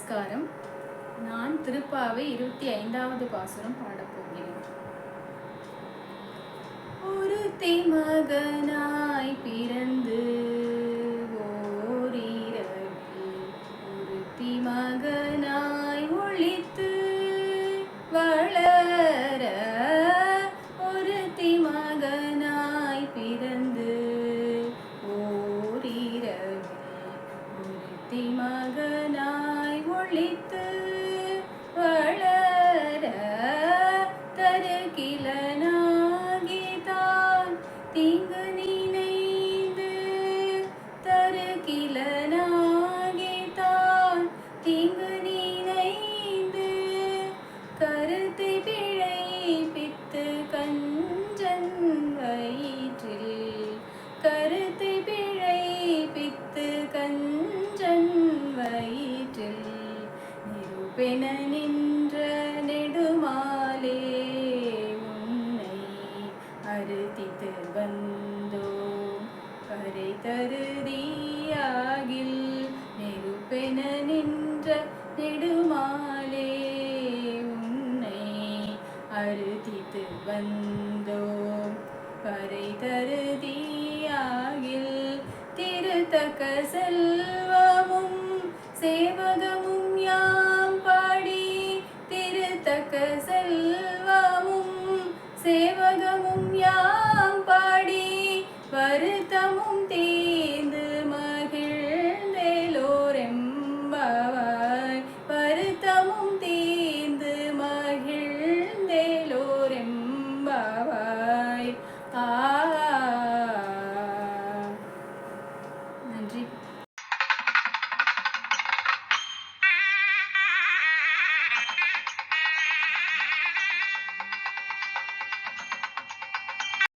நமஸ்காரம். நான் திருப்பாவை இருபத்தி ஐந்தாவது பாசுரம் பாடப்போகிறேன் ஒரு ஒருத்தி மகனாய் பிறந்து ஓரிரவில் ஒருத்தி மகனாய் அளித்து வளர தருகிலனாகிதான். தீங்கு நிருபென நின்ற நெடுமாலே உன்னை அறுதித்து வந்தோம். கரை தருதியாகில் நெருப்பென நின்ற நெடுமாலே உன்னை அறுதித்து வந்தோம். கரை தருதியாகில் திருத்தக்க செல்ல செல்வமும் சேவகமும் யார்?